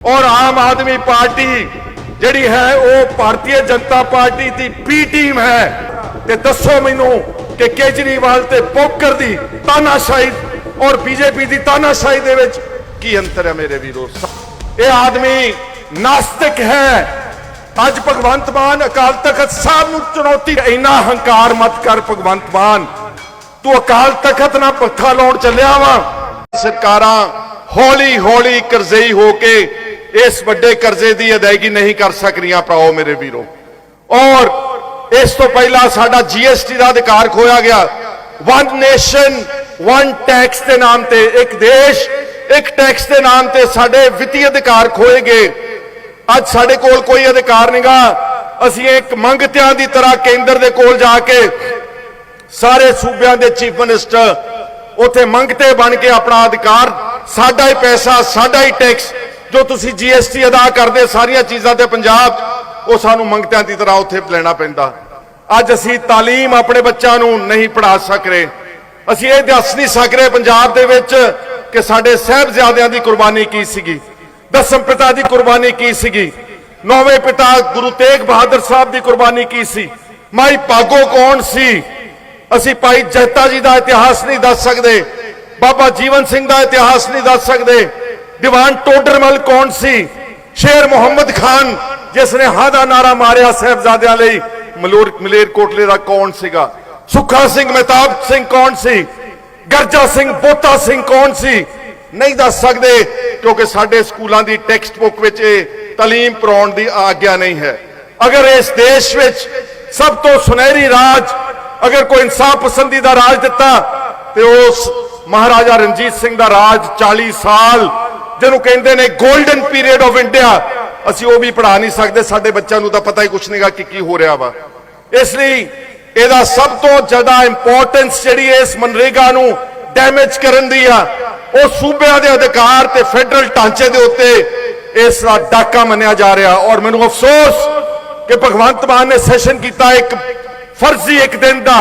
ਔਰ ਆਮ ਆਦਮੀ ਪਾਰਟੀ ਜਿਹੜੀ ਹੈ, ਉਹ ਭਾਰਤੀ ਜਨਤਾ ਪਾਰਟੀ ਦੀ ਬੀ ਟੀਮ ਹੈ। ਤੇ ਦੱਸੋ ਮੈਨੂੰ ਕਿ ਕੇਜਰੀਵਾਲ ਤੇ ਪੋਕਰ ਦੀ ਤਾਨਾਸ਼ਾਹੀ ਔਰ ਬੀਜੇਪੀ ਦੀ ਤਾਨਾਸ਼ਾਹੀ ਦੇ ਵਿੱਚ ਕੀ ਅੰਤਰ ਹੈ ਮੇਰੇ ਵੀਰੋ? ਇਹ ਆਦਮੀ ਨਾਸਤਿਕ ਹੈ। ਅੱਜ ਭਗਵੰਤ ਮਾਨ ਅਕਾਲ ਤਖਤ ਸਾਹਿਬ ਨੂੰ ਚੁਣੌਤੀ ਇੰਨਾ ਹੰਕਾਰ ਮਤ ਕਰ ਭਗਵੰਤ ਮਾਨ, ਤੂੰ ਅਕਾਲ ਤਖਤ ਨਾਲ ਪੱਥਾ ਲਾਉਣ ਚੱਲਿਆ ਵਾ। ਸਰਕਾਰਾਂ ਹੌਲੀ ਹੌਲੀ ਕਰਜ਼ਈ ਹੋ ਕੇ ਇਸ ਵੱਡੇ ਕਰਜ਼ੇ ਦੀ ਅਦਾਇਗੀ ਨਹੀਂ ਕਰ ਸਕਦੀਆਂ ਭਰਾਓ ਮੇਰੇ ਵੀਰੋ। ਔਰ ਇਸ ਤੋਂ ਪਹਿਲਾਂ ਸਾਡਾ ਜੀਐਸਟੀ ਦਾ ਅਧਿਕਾਰ ਖੋਇਆ ਗਿਆ। ਵਨ ਨੇਸ਼ਨ ਵਨ ਟੈਕਸ ਦੇ ਨਾਮ ਤੇ ਇੱਕ ਦੇਸ਼, ਇੱਕ ਟੈਕਸ ਦੇ ਨਾਮ ਤੇ ਸਾਡੇ ਵਿੱਤੀ ਅਧਿਕਾਰ ਖੋਏ ਗਏ। ਅੱਜ ਸਾਡੇ ਕੋਲ ਕੋਈ ਅਧਿਕਾਰ ਨਹੀਂਗਾ। ਅਸੀਂ ਇੱਕ ਮੰਗਤਿਆਂ ਦੀ ਤਰ੍ਹਾਂ ਕੇਂਦਰ ਦੇ ਕੋਲ ਜਾ ਕੇ ਸਾਰੇ ਸੂਬਿਆਂ ਦੇ ਚੀਫ ਮਿਨਿਸਟਰ ਉਥੇ ਮੰਗਤੇ ਬਣ ਕੇ ਆਪਣਾ ਅਧਿਕਾਰ, ਸਾਡਾ ਹੀ ਪੈਸਾ, ਸਾਡਾ ਹੀ ਟੈਕਸ ਜੋ ਤੁਸੀਂ ਜੀਐਸਟੀ ਅਦਾ ਕਰਦੇ ਸਾਰੀਆਂ ਚੀਜ਼ਾਂ ਤੇ ਪੰਜਾਬ, ਉਹ ਸਾਨੂੰ ਮੰਗਤਿਆਂ ਦੀ ਤਰ੍ਹਾਂ ਉੱਥੇ ਲੈਣਾ ਪੈਂਦਾ। ਅੱਜ ਅਸੀਂ ਤਾਲੀਮ ਆਪਣੇ ਬੱਚਿਆਂ ਨੂੰ ਨਹੀਂ ਪੜ੍ਹਾ ਸਕ ਰਹੇ। ਅਸੀਂ ਇਹ ਦੱਸ ਨਹੀਂ ਸਕ ਰਹੇ ਪੰਜਾਬ ਦੇ ਵਿੱਚ ਕਿ ਸਾਡੇ ਸਹਿਬਜ਼ਾਦਿਆਂ ਦੀ ਕੁਰਬਾਨੀ ਕੀ ਸੀਗੀ, ਦਸਮ ਪਿਤਾ ਦੀ ਕੁਰਬਾਨੀ ਕੀ ਸੀਗੀ, ਨੌਵੇਂ ਪਿਤਾ ਗੁਰੂ ਤੇਗ ਬਹਾਦਰ ਸਾਹਿਬ ਦੀ ਕੁਰਬਾਨੀ ਕੀ ਸੀ, ਮਾਈ ਭਾਗੋ ਕੌਣ ਸੀ? ਅਸੀਂ ਭਾਈ ਜਹਤਾ ਜੀ ਦਾ ਇਤਿਹਾਸ ਨਹੀਂ ਦੱਸ ਸਕਦੇ, ਬਾਬਾ ਜੀਵਨ ਸਿੰਘ ਦਾ ਇਤਿਹਾਸ ਨਹੀਂ ਦੱਸ ਸਕਦੇ। ਦੀਵਾਨ ਟੋਡਰਮਲ ਕੌਣ ਸੀ? ਸ਼ੇਰ ਮੁਹੰਮਦ ਖਾਨ ਜਿਸ ਨੇ ਹਾਂ ਦਾ ਨਾਰਾ ਮਾਰਿਆ ਸਾਹਿਬਜ਼ਾਦਿਆਂ ਲਈ। ਮਲੂਰ ਮਲੇਰ ਕੋਟਲੇ ਦਾ ਕੌਣ ਸੀਗਾ? ਸੁੱਖਾ ਸਿੰਘ, ਮਹਿਤਾਬ ਸਿੰਘ ਕੌਣ ਸੀ? ਗਰਜਾ ਸਿੰਘ, ਬੋਤਾ ਸਿੰਘ ਕੌਣ ਸੀ? ਨਹੀਂ ਦੱਸ ਸਕਦੇ, ਕਿਉਂਕਿ ਸਾਡੇ ਸਕੂਲਾਂ ਦੀ ਟੈਕਸਟ ਬੁੱਕ ਵਿੱਚ ਇਹ ਤਾਲੀਮ ਪੜਾਉਣ ਦੀ ਆਗਿਆ ਨਹੀਂ ਹੈ। ਅਗਰ ਇਸ ਦੇਸ਼ ਵਿੱਚ ਸਭ ਤੋਂ ਸੁਨਹਿਰੀ ਰਾਜ ਅਗਰ ਕੋਈ ਇਨਸਾਫ ਪਸੰਦੀ ਦਾ ਰਾਜ ਦਿੱਤਾ, ਤੇ ਉਸ ਮਹਾਰਾਜਾ ਰਣਜੀਤ ਸਿੰਘ ਦਾ ਰਾਜ 40 ਸਾਲ ਜਿਹਨੂੰ ਕਹਿੰਦੇ ਨੇ 골ਡਨ ਪੀਰੀਅਡ ਆਫ ਇੰਡੀਆ ਅਸੀਂ ਉਹ ਵੀ ਪੜਾ ਨਹੀਂ ਸਕਦੇ, ਸਾਡੇ ਬੱਚਿਆਂ ਨੂੰ ਤਾਂ ਪਤਾ ਹੀ ਕੁਛ ਨਹੀਂਗਾ ਕਿ ਕੀ ਹੋ ਰਿਹਾ ਵਾ। ਇਸ ਲਈ ਇਹਦਾ ਸਭ ਤੋਂ ਜ਼ਿਆਦਾ ਇੰਪੋਰਟੈਂਸ ਜਿਹੜੀ ਇਸ ਮਨਰੇਗਾ ਨੂੰ ਡੈਮੇਜ ਕਰਨ ਦੀ ਆ। ਉਹ ਸੂਬਿਆਂ ਦੇ ਅਧਿਕਾਰ ਤੇ ਫੈਡਰਲ ਢਾਂਚੇ ਦੇ ਉੱਤੇ ਇਸ ਦਾ ਡਾਕਾ ਮੰਨਿਆ ਜਾ ਰਿਹਾ। ਔਰ ਮੈਨੂੰ ਅਫਸੋਸ ਕਿ ਭਗਵੰਤ ਮਾਨ ਨੇ ਸੈਸ਼ਨ ਕੀਤਾ ਇੱਕ ਫਰਜ਼ੀ ਇੱਕ ਦਿਨ ਦਾ।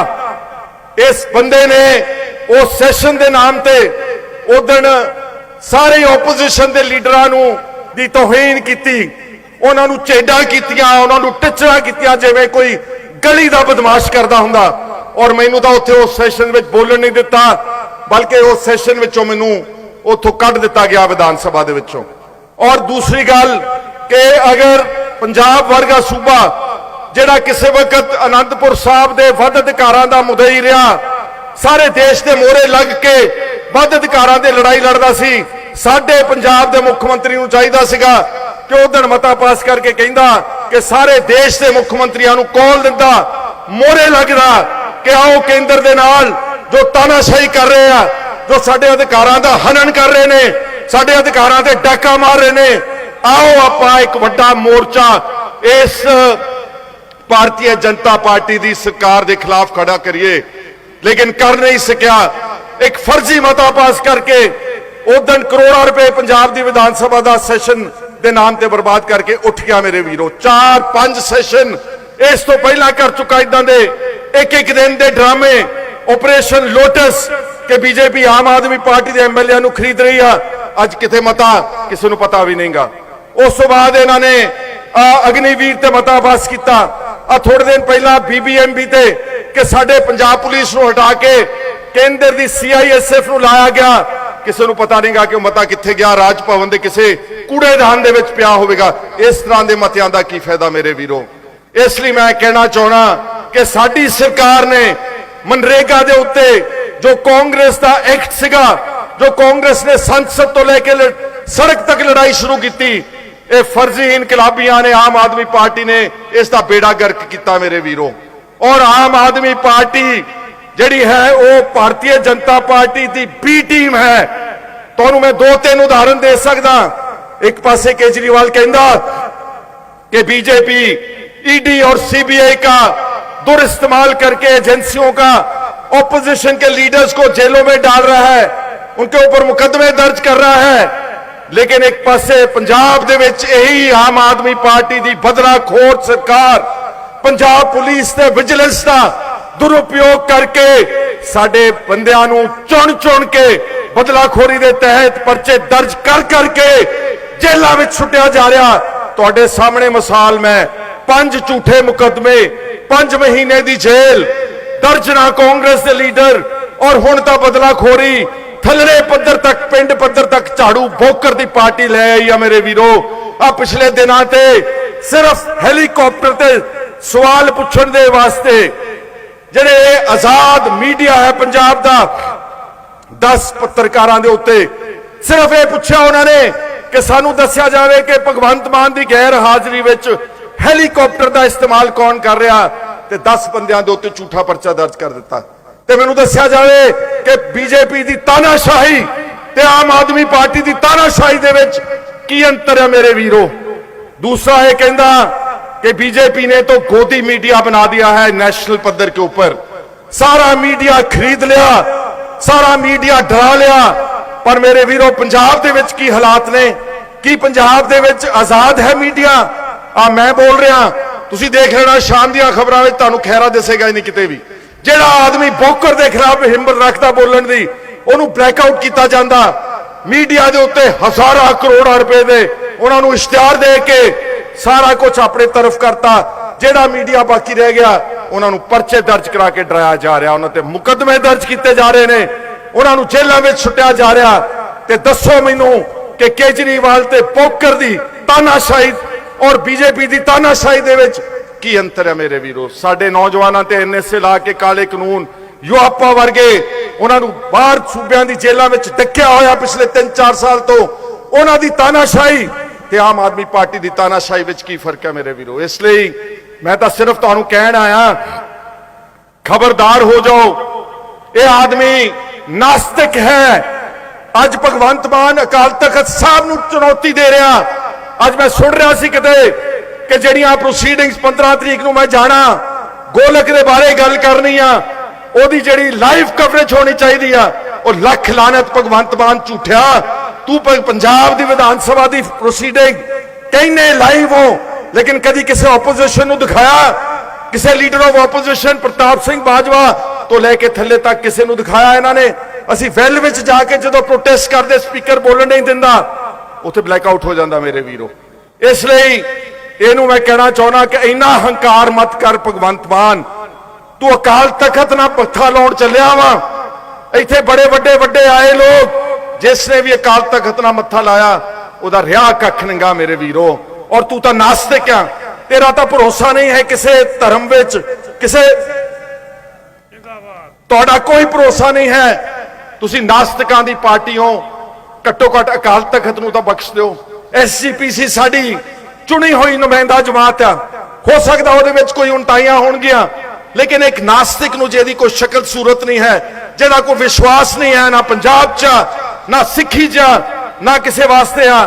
ਇਸ ਬੰਦੇ ਨੇ ਉਸ ਸੈਸ਼ਨ ਦੇ ਨਾਮ ਤੇ ਉਦਣ ਸਾਰੇ ਆਪੋਜੀਸ਼ਨ ਦੇ ਲੀਡਰਾਂ ਨੂੰ ਦੀ ਤੋਹੀਨ ਕੀਤੀ, ਉਹਨਾਂ ਨੂੰ ਚੇਡਾਂ ਕੀਤੀਆਂ, ਉਹਨਾਂ ਨੂੰ ਟਿਚਰਾਂ ਕੀਤੀਆਂ, ਜਿਵੇਂ ਕੋਈ ਗਲੀ ਦਾ ਬਦਮਾਸ਼ ਕਰਦਾ ਹੁੰਦਾ। ਔਰ ਮੈਨੂੰ ਤਾਂ ਉੱਥੇ ਉਸ ਸੈਸ਼ਨ ਵਿੱਚ ਬੋਲਣ ਨਹੀਂ ਦਿੱਤਾ, ਬਲਕਿ ਉਸ ਸੈਸ਼ਨ ਵਿੱਚੋਂ ਮੈਨੂੰ ਉੱਥੋਂ ਕੱਢ ਦਿੱਤਾ ਗਿਆ ਵਿਧਾਨ ਸਭਾ ਦੇ ਵਿੱਚੋਂ। ਔਰ ਦੂਸਰੀ ਗੱਲ ਕਿ ਅਗਰ ਪੰਜਾਬ ਵਰਗਾ ਸੂਬਾ, ਜਿਹੜਾ ਕਿਸੇ ਵਕਤ ਅਨੰਦਪੁਰ ਸਾਹਿਬ ਦੇ ਵੱਧ ਅਧਿਕਾਰਾਂ ਦਾ ਮੁਦਈ ਰਿਹਾ, ਸਾਰੇ ਦੇਸ਼ ਦੇ ਮੋਹਰੇ ਲੱਗ ਕੇ ਵੱਧ ਅਧਿਕਾਰਾਂ ਤੇ ਲੜਾਈ ਲੜਦਾ ਸੀ। ਸਾਡੇ ਪੰਜਾਬ ਦੇ ਮੁੱਖ ਮੰਤਰੀ ਨੂੰ ਚਾਹੀਦਾ ਸੀਗਾ ਕਿ ਉਹ ਦਿਨ ਮਤਾ ਪਾਸ ਕਰਕੇ ਕਹਿੰਦਾ ਕਿ ਸਾਰੇ ਦੇਸ਼ ਦੇ ਮੁੱਖ ਮੰਤਰੀਆਂ ਨੂੰ ਕਾਲ ਦਿੰਦਾ, ਮੋਹਰੇ ਲੱਗਦਾ ਕਿ ਆਓ ਕੇਂਦਰ ਦੇ ਨਾਲ ਜੋ ਤਾਨਾਸ਼ਾਹੀ ਕਰ ਰਹੇ ਆ, ਜੋ ਸਾਡੇ ਅਧਿਕਾਰਾਂ ਦਾ ਹਨਨ ਕਰ ਰਹੇ ਨੇ, ਸਾਡੇ ਅਧਿਕਾਰਾਂ ਤੇ ਡਾਕਾ ਮਾਰ ਰਹੇ ਨੇ, ਆਓ ਆਪਾਂ ਇੱਕ ਵੱਡਾ ਮੋਰਚਾ ਇਸ ਭਾਰਤੀ ਜਨਤਾ ਪਾਰਟੀ ਦੀ ਸਰਕਾਰ ਦੇ ਖਿਲਾਫ ਖੜਾ ਕਰੀਏ। ਲੇਕਿਨ ਕਰ ਨਹੀਂ ਸਕਿਆ। ਇੱਕ ਫਰਜ਼ੀ ਮਤਾ ਪਾਸ ਕਰਕੇ ਉਦੋਂ ਕਰੋੜਾਂ ਰੁਪਏ ਪੰਜਾਬ ਦੀ ਵਿਧਾਨ ਸਭਾ ਦਾ ਸੈਸ਼ਨ ਦੇ ਨਾਮ ਤੇ ਬਰਬਾਦ ਕਰਕੇ ਉੱਠ ਗਿਆ ਮੇਰੇ ਵੀਰੋ। 4-5 ਸੈਸ਼ਨ ਇਸ ਤੋਂ ਪਹਿਲਾਂ ਕਰ ਚੁੱਕਾ ਇਦਾਂ ਦੇ ਇੱਕ ਇੱਕ ਦਿਨ ਦੇ ਡਰਾਮੇ ਆਪਰੇਸ਼ਨ ਲੋਟਸ ਕਿ ਬੀਜੇਪੀ ਆਮ ਆਦਮੀ ਪਾਰਟੀ ਦੇ ਐਮਐਲਏ ਨੂੰ ਖਰੀਦ ਰਹੀ ਆ। ਅੱਜ ਕਿਥੇ ਮਤਾ ਕਿਸੇ ਨੂੰ ਪਤਾ ਵੀ ਨਹੀਂਗਾ। ਉਸ ਤੋਂ ਬਾਅਦ ਇਹਨਾਂ ਨੇ ਅਗਨੀਵੀਰ ਤੇ ਮਤਾ ਪਾਸ ਕੀਤਾ। ਆ ਥੋੜੇ ਦਿਨ ਪਹਿਲਾਂ ਬੀਬੀਐਮਬੀ ਤੇ ਕਿ ਸਾਡੇ ਪੰਜਾਬ ਪੁਲਿਸ ਨੂੰ ਹਟਾ ਕੇ ਕੇਂਦਰ ਦੀ ਸੀਆਈਐਸਐਫ ਨੂੰ ਲਾਇਆ ਗਿਆ। ਕਿਸੇ ਨੂੰ ਪਤਾ ਨਹੀਂਗਾ ਕਿ ਉਹ ਮਤਾ ਕਿੱਥੇ ਗਿਆ। ਰਾਜ ਭਵਨ ਦੇ ਕਿਸੇ ਕੂੜੇਦਾਨ ਦੇ ਵਿੱਚ ਪਿਆ ਹੋਵੇਗਾ। ਇਸ ਤਰ੍ਹਾਂ ਦੇ ਮਤਿਆਂ ਦਾ ਕੀ ਫਾਇਦਾ ਮੇਰੇ ਵੀਰੋ? ਇਸ ਲਈ ਮੈਂ ਕਹਿਣਾ ਚਾਹਣਾ ਕਿ ਸਾਡੀ ਸਰਕਾਰ ਨੇ ਮਨਰੇਗਾ ਦੇ ਉੱਤੇ ਜੋ ਕਾਂਗਰਸ ਦਾ ਐਕਟ ਸੀਗਾ, ਜੋ ਕਾਂਗਰਸ ਨੇ ਸੰਸਦ ਤੋਂ ਲੈ ਕੇ ਸੜਕ ਤੱਕ ਲੜਾਈ ਸ਼ੁਰੂ ਕੀਤੀ, ਇਹ ਫਰਜ਼ੀ ਇਨਕਲਾਬੀਆਂ ਨੇ, ਆਮ ਆਦਮੀ ਪਾਰਟੀ ਨੇ ਇਸ ਦਾ ਬੇੜਾ ਗਰਕ ਕੀਤਾ ਮੇਰੇ ਵੀਰੋ। ਔਰ ਆਮ ਆਦਮੀ ਪਾਰਟੀ ਜਿਹੜੀ ਹੈ ਉਹ ਭਾਰਤੀ ਜਨਤਾ ਪਾਰਟੀ ਦੀ ਬੀ ਟੀਮ ਹੈ ਤੁਹਾਨੂੰ ਮੈਂ ਦੋ ਤਿੰਨ ਉਦਾਹਰਨ ਦੇ ਸਕਦਾ ਇੱਕ ਪਾਸੇ ਕੇਜਰੀਵਾਲ ਕਹਿੰਦਾ कि बीजेपी ईडी और सीबीआई का दुरिस्तेमाल करके एजेंसियों का ऑपोजिशन के लीडर्स को जेलों में डाल रहा है उनके ऊपर मुकदमे दर्ज कर रहा है ਲੇਕਿਨ ਇੱਕ ਪਾਸੇ ਪੰਜਾਬ ਦੇ ਵਿੱਚ ਇਹੀ ਆਮ ਆਦਮੀ ਪਾਰਟੀ ਦੀ ਬਦਲਾਖੋਰ ਸਰਕਾਰ ਪੰਜਾਬ ਪੁਲਿਸ ਤੇ ਵਿਜੀਲੈਂਸ ਦਾ ਦੁਰਉਪਯੋਗ ਕਰਕੇ ਸਾਡੇ ਬੰਦਿਆਂ ਨੂੰ ਚੁਣ ਚੁਣ ਕੇ ਬਦਲਾਖੋਰੀ ਦੇ ਤਹਿਤ ਪਰਚੇ ਦਰਜ ਕਰ ਕਰਕੇ ਜੇਲ੍ਹਾਂ ਵਿੱਚ ਛੁੱਟਿਆ ਜਾ ਰਿਹਾ। ਤੁਹਾਡੇ ਸਾਹਮਣੇ ਮਿਸਾਲ ਮੈਂ। ਪੰਜ ਝੂਠੇ ਮੁਕੱਦਮੇ, ਪੰਜ ਮਹੀਨੇ ਦੀ ਜੇਲ੍ਹ। ਦਰਜਨਾ ਕਾਂਗਰਸ ਦੇ ਲੀਡਰ ਔਰ ਹੁਣ ਤਾਂ ਬਦਲਾਖੋਰੀ। ਥੱਲੜੇ ਪੱਧਰ ਤੱਕ, ਪਿੰਡ ਪੱਧਰ ਤੱਕ ਝਾੜੂ ਬੋਕਰ ਦੀ ਪਾਰਟੀ ਲੈ ਆਈ ਆ ਮੇਰੇ ਵੀਰੋ। ਆ ਪਿਛਲੇ ਦਿਨਾਂ ਤੇ ਸਿਰਫ ਹੈਲੀਕਾਪਟਰ ਤੇ ਸਵਾਲ ਪੁੱਛਣ ਦੇ ਵਾਸਤੇ ਜਿਹੜੇ ਆਜ਼ਾਦ ਮੀਡੀਆ ਹੈ ਪੰਜਾਬ ਦਾ 10 ਪੱਤਰਕਾਰਾਂ ਦੇ ਉੱਤੇ। ਸਿਰਫ ਇਹ ਪੁੱਛਿਆ ਉਹਨਾਂ ਨੇ ਕਿ ਸਾਨੂੰ ਦੱਸਿਆ ਜਾਵੇ ਕਿ ਭਗਵੰਤ ਮਾਨ ਦੀ ਗੈਰ ਹਾਜ਼ਰੀ ਵਿੱਚ ਹੈਲੀਕਾਪਟਰ ਦਾ ਇਸਤੇਮਾਲ ਕੌਣ ਕਰ ਰਿਹਾ ਤੇ 10 ਬੰਦਿਆਂ ਦੇ ਉੱਤੇ ਝੂਠਾ ਪਰਚਾ ਦਰਜ ਕਰ ਦਿੱਤਾ। ਤੇ ਮੈਨੂੰ ਦੱਸਿਆ ਜਾਵੇ ਕਿ ਬੀਜੇਪੀ ਦੀ ਤਾਨਾਸ਼ਾਹੀ ਤੇ ਆਮ ਆਦਮੀ ਪਾਰਟੀ ਦੀ ਤਾਨਾਸ਼ਾਹੀ ਦੇ ਵਿੱਚ ਕੀ ਅੰਤਰ ਹੈ ਮੇਰੇ ਵੀਰੋ? ਦੂਸਰਾ ਇਹ ਕਹਿੰਦਾ कि बीजेपी ने तो गोदी मीडिया बना दिया है नेशनल पद्धर के ऊपर सारा मीडिया खरीद लिया सारा मीडिया डरा लिया पर मेरे वीरों पंजाब ਦੇ ਵਿੱਚ ਕੀ ਹਾਲਾਤ ਨੇ ਕੀ ਪੰਜਾਬ ਦੇ ਵਿੱਚ ਆਜ਼ਾਦ ਹੈ ਮੀਡੀਆ ਆ ਮੈਂ ਬੋਲ ਰਿਹਾ ਤੁਸੀਂ ਦੇਖ ਲੈਣਾ ਸ਼ਾਮ ਦੀਆਂ ਖਬਰਾਂ ਵਿੱਚ ਤੁਹਾਨੂੰ ਖੈਰਾ ਦਿਸੇਗਾ ਹੀ ਨਹੀਂ ਕਿਤੇ ਵੀ ਜਿਹੜਾ ਆਦਮੀ ਬੋਕਰ ਦੇ ਖਿਲਾਫ ਹਿੰਮਤ ਰੱਖਦਾ ਬੋਲਣ ਦੀ ਉਹਨੂੰ ਬਲੈਕਆਊਟ ਕੀਤਾ ਜਾਂਦਾ ਮੀਡੀਆ ਦੇ ਉੱਤੇ ਹਜ਼ਾਰਾਂ ਕਰੋੜਾਂ ਰੁਪਏ ਦੇ ਉਹਨਾਂ ਨੂੰ ਇਸ਼ਤਿਹਾਰ ਦੇ ਕੇ ਸਾਰਾ ਕੁਝ ਆਪਣੇ ਤਰਫ ਕਰਤਾ। ਜਿਹੜਾ ਮੀਡੀਆ ਬਾਕੀ ਰਹਿ ਗਿਆ, ਉਹਨਾਂ ਨੂੰ ਪਰਚੇ ਦਰਜ ਕਰਾ ਕੇ ਡਰਾਇਆ ਜਾ ਰਿਹਾ। ਉਹਨਾਂ ਤੇ ਮੁਕੱਦਮੇ ਦਰਜ ਕੀਤੇ ਜਾ ਰਹੇ ਨੇ। ਉਹਨਾਂ ਨੂੰ ਜੇਲ੍ਹਾਂ ਵਿੱਚ ਛੁੱਟਿਆ ਜਾ ਰਿਹਾ। ਤੇ ਦੱਸੋ ਮੈਨੂੰ ਕਿ ਕੇਜਰੀਵਾਲ ਤੇ ਪੋਕਰ ਦੀ ਤਾਨਾਸ਼ਾਹੀ ਔਰ ਬੀਜੇਪੀ ਦੀ ਤਾਨਾਸ਼ਾਹੀ ਦੇ ਵਿੱਚ ਕੀ ਅੰਤਰ ਹੈ ਮੇਰੇ ਵੀਰੋ? ਸਾਡੇ ਨੌਜਵਾਨਾਂ ਤੇ ਐਨਐਸਏ ਲਾ ਕੇ ਕਾਲੇ ਕਾਨੂੰਨ, ਯੂਆਪਾ ਵਰਗੇ ਉਹਨਾਂ ਨੂੰ ਬਾਹਰ ਸੂਬਿਆਂ ਦੀ ਜੇਲ੍ਹਾਂ ਵਿੱਚ ਡੱਕਿਆ ਹੋਇਆ ਪਿਛਲੇ 3-4 ਸਾਲ ਤੋਂ। ਉਹਨਾਂ ਦੀ ਤਾਨਾਸ਼ਾਹੀ ਤੇ ਆਮ ਆਦਮੀ ਪਾਰਟੀ ਦੀ ਤਾਨਾਸ਼ਾਹੀ ਵਿੱਚ ਕੀ ਫ਼ਰਕ ਹੈ ਮੇਰੇ ਵੀਰੋ? ਇਸ ਲਈ ਮੈਂ ਤਾਂ ਸਿਰਫ ਤੁਹਾਨੂੰ ਕਹਿਣ ਆਇਆ, ਖਬਰਦਾਰ ਹੋ ਜਾਓ। ਇਹ ਆਦਮੀ ਨਾਸਤਿਕ ਹੈ। ਅੱਜ ਭਗਵੰਤ ਮਾਨ ਅਕਾਲ ਤਖਤ ਸਾਹਿਬ ਨੂੰ ਚੁਣੌਤੀ ਦੇ ਰਿਹਾ। ਅੱਜ ਮੈਂ ਸੁਣ ਰਿਹਾ ਸੀ ਕਿਤੇ ਕਿ ਜਿਹੜੀਆਂ ਪ੍ਰੋਸੀਡਿੰਗਸ 15 ਤਰੀਕ ਨੂੰ ਮੈਂ ਜਾਣਾ, ਗੋਲਕ ਦੇ ਬਾਰੇ ਗੱਲ ਕਰਨੀ ਆ, ਉਹਦੀ ਜਿਹੜੀ ਲਾਈਵ ਕਵਰੇਜ ਹੋਣੀ ਚਾਹੀਦੀ ਆ, ਉਹ ਲੱਖ ਲਾਨਤ ਭਗਵੰਤ ਮਾਨ ਝੂਠਿਆ। ਤੂੰ ਪੰਜਾਬ ਦੀ ਵਿਧਾਨ ਸਭਾ ਦੀ ਪ੍ਰੋਸੀਡਿੰਗ ਕਹਿੰਨੇ ਲਾਈਵ ਹੋ, ਲੇਕਿਨ ਕਦੀ ਕਿਸੇ ਆਪੋਜੀਸ਼ਨ ਨੂੰ ਦਿਖਾਇਆ? ਕਿਸੇ leader of opposition Partap Singh Bajwa ਤੋਂ ਲੈ ਕੇ ਥੱਲੇ ਤੱਕ ਕਿਸੇ ਨੂੰ ਦਿਖਾਇਆ ਇਹਨਾਂ ਨੇ? ਅਸੀਂ ਵੈਲ ਵਿੱਚ ਜਾ ਕੇ ਜਦੋਂ ਪ੍ਰੋਟੈਸਟ ਕਰਦੇ ਸਪੀਕਰ ਬੋਲਣ ਨਹੀਂ ਦਿੰਦਾ, ਉੱਥੇ ਬਲੈਕ ਆਊਟ ਹੋ ਜਾਂਦਾ ਮੇਰੇ ਵੀਰੋ। ਇਸ ਲਈ ਇਹਨੂੰ ਮੈਂ ਕਹਿਣਾ ਚਾਹੁੰਦਾ ਕਿ ਇੰਨਾ ਹੰਕਾਰ ਮਤ ਕਰ ਭਗਵੰਤ ਮਾਨ। ਤੂੰ ਅਕਾਲ ਤਖਤ ਨਾਲ ਪੱਥਾ ਲਾਉਣ ਚੱਲਿਆ ਵਾ। ਇੱਥੇ ਬੜੇ ਵੱਡੇ ਵੱਡੇ ਆਏ ਲੋਕ ਜਿਸ ਨੇ ਵੀ ਅਕਾਲ ਤਖਤ ਨਾਲ ਮੱਥਾ ਲਾਇਆ, ਉਹਦਾ ਰਿਆ ਕੱਖ ਨੰਗਾ ਮੇਰੇ ਵੀਰੋ। ਔਰ ਤੂੰ ਤਾਂ ਨਾਸਤਿਕ ਆ। ਤੇਰਾ ਤਾਂ ਭਰੋਸਾ ਨਹੀਂ ਹੈ ਕਿਸੇ ਧਰਮ ਵਿੱਚ, ਕਿਸੇ ਤੁਹਾਡਾ ਕੋਈ ਭਰੋਸਾ ਨਹੀਂ ਹੈ। ਤੁਸੀਂ ਨਾਸਤਿਕਾਂ ਦੀ ਪਾਰਟੀ ਹੋ। ਘੱਟੋ ਘੱਟ ਅਕਾਲ ਤਖਤ ਨੂੰ ਤਾਂ ਬਖਸ਼ ਦਿਓ। ਐਸਜੀਪੀਸੀ ਸਾਡੀ ਚੁਣੀ ਹੋਈ ਨੁਮਾਇੰਦਾ ਜਮਾਤ ਆ। ਹੋ ਸਕਦਾ ਉਹਦੇ ਵਿੱਚ ਕੋਈ ਉਣਤਾਈਆਂ ਹੋਣਗੀਆਂ। ਲੇਕਿਨ ਇੱਕ ਨਾਸਤਿਕ ਨੂੰ ਜਿਹਦੀ ਕੋਈ ਸ਼ਕਲ ਸੂਰਤ ਨਹੀਂ ਹੈ, ਜਿਹਦਾ ਕੋਈ ਵਿਸ਼ਵਾਸ ਨਹੀਂ ਹੈ ਨਾ ਪੰਜਾਬ 'ਚ ਨਾ ਸਿੱਖੀ 'ਚ ਆ, ਨਾ ਕਿਸੇ ਵਾਸਤੇ ਆ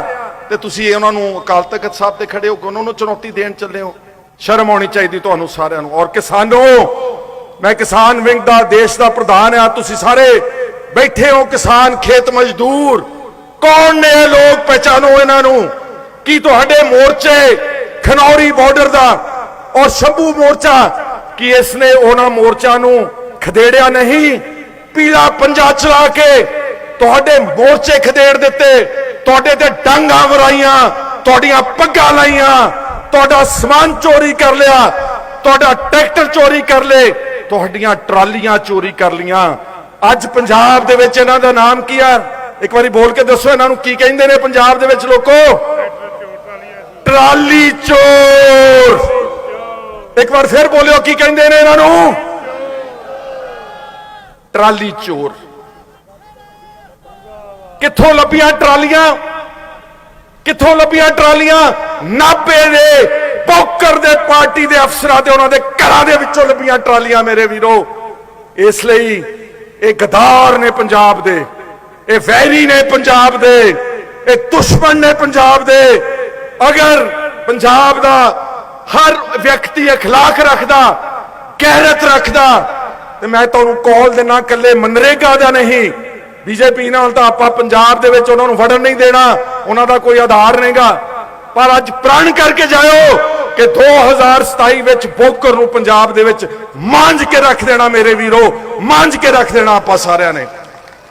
ਤੇ ਤੁਸੀਂ ਉਹਨਾਂ ਨੂੰ ਅਕਾਲ ਤਖਤ ਸਾਹਿਬ ਤੇ ਖੜੇ ਹੋ ਕੇ ਉਹਨਾਂ ਨੂੰ ਚੁਣੌਤੀ ਦੇਣ ਚੱਲੇ ਹੋ। ਸ਼ਰਮ ਆਉਣੀ ਚਾਹੀਦੀ ਤੁਹਾਨੂੰ ਸਾਰਿਆਂ ਨੂੰ। ਔਰ ਕਿਸਾਨੋ ਮੈਂ ਕਿਸਾਨ ਵਿੰਗ ਦਾ ਦੇਸ਼ ਦਾ ਪ੍ਰਧਾਨ ਆ ਤੁਸੀਂ ਸਾਰੇ ਬੈਠੇ ਹੋ ਕਿਸਾਨ ਖੇਤ ਮਜ਼ਦੂਰ। ਕੌਣ ਨੇ ਇਹ ਲੋਕ ਪਹਿਚਾਨੋ ਇਹਨਾਂ ਨੂੰ? ਕੀ ਤੁਹਾਡੇ ਮੋਰਚੇ ਖਨੌਰੀ ਬਾਰਡਰ ਦਾ ਔਰ ਸ਼ੰਭੂ ਮੋਰਚਾ ਕੀ ਇਸ ਨੇ ਉਹਨਾਂ ਮੋਰਚਾ ਨੂੰ ਖਦੇੜਿਆ ਨਹੀਂ? ਪੀਲਾ ਪੰਜਾ ਚਲਾ ਕੇ ਤੁਹਾਡੇ ਮੋਰਚੇ ਖਦੇੜ ਦਿੱਤੇ, ਤੁਹਾਡੇ ਤੇ ਡਾਂਗਾ ਵਰਾਈਆਂ ਤੁਹਾਡੀਆਂ ਪੱਗਾਂ ਲਾਈਆਂ, ਤੁਹਾਡਾ ਸਮਾਨ ਚੋਰੀ ਕਰ ਲਿਆ, ਤੁਹਾਡਾ ਟਰੈਕਟਰ ਚੋਰੀ ਕਰ ਲਏ, ਤੁਹਾਡੀਆਂ ਟਰਾਲੀਆਂ ਚੋਰੀ ਕਰ ਲੀਆਂ ਅੱਜ ਪੰਜਾਬ ਦੇ ਵਿੱਚ ਇਹਨਾਂ ਦਾ ਨਾਮ ਕੀ ਆ? ਇੱਕ ਵਾਰੀ ਬੋਲ ਕੇ ਦੱਸੋ ਇਹਨਾਂ ਨੂੰ ਕੀ ਕਹਿੰਦੇ ਨੇ ਪੰਜਾਬ ਦੇ ਵਿੱਚ ਲੋਕੋ? ਟਰਾਲੀ ਚੋਰ। ਇੱਕ ਵਾਰ ਫਿਰ ਬੋਲਿਓ ਕੀ ਕਹਿੰਦੇ ਨੇ ਇਹਨਾਂ ਨੂੰ? ਟਰਾਲੀ ਚੋਰ। ਕਿੱਥੋਂ ਲੱਭੀਆਂ ਟਰਾਲੀਆਂ ਕਿੱਥੋਂ ਲੱਭੀਆਂ ਟਰਾਲੀਆਂ ਨਾਭੇ ਦੇ ਪੌਕਰ ਦੇ ਪਾਰਟੀ ਦੇ ਅਫਸਰਾਂ ਤੇ ਉਹਨਾਂ ਦੇ ਘਰਾਂ ਦੇ ਵਿੱਚੋਂ ਲੱਭੀਆਂ ਟਰਾਲੀਆਂ ਮੇਰੇ ਵੀਰੋ ਇਸ ਲਈ ਇਹ ਗਦਾਰ ਨੇ ਪੰਜਾਬ ਦੇ ਇਹ ਵੈਰੀ ਨੇ ਪੰਜਾਬ ਦੇ ਇਹ ਦੁਸ਼ਮਣ ਨੇ ਪੰਜਾਬ ਦੇ ਅਗਰ ਪੰਜਾਬ ਦਾ ਹਰ ਵਿਅਕਤੀ اخلاق ਰੱਖਦਾ ਗੈਰਤ ਰੱਖਦਾ ਤੇ ਮੈਂ ਤੁਹਾਨੂੰ ਕਾਲ ਦੇਣਾ ਕੱਲੇ ਮਨਰੇਗਾ ਦਾ ਨਹੀਂ ਬੀਜੇਪੀ ਨਾਲ ਤਾਂ ਆਪਾਂ ਪੰਜਾਬ ਦੇ ਵਿੱਚ ਉਹਨਾਂ ਨੂੰ ਵੜਨ ਨਹੀਂ ਦੇਣਾ। ਉਹਨਾਂ ਦਾ ਕੋਈ ਆਧਾਰ ਨਹੀਂਗਾ। ਪਰ ਅੱਜ ਪ੍ਰਣ ਕਰਕੇ ਜਾਇਓ ਕਿ 2027 ਵਿੱਚ ਬੋਕਰ ਨੂੰ ਪੰਜਾਬ ਦੇ ਵਿੱਚ ਮਾਂਝ ਕੇ ਰੱਖ ਦੇਣਾ ਮੇਰੇ ਵੀਰੋ। ਮਾਂਝ ਕੇ ਰੱਖ ਦੇਣਾ ਆਪਾਂ ਸਾਰਿਆਂ ਨੇ।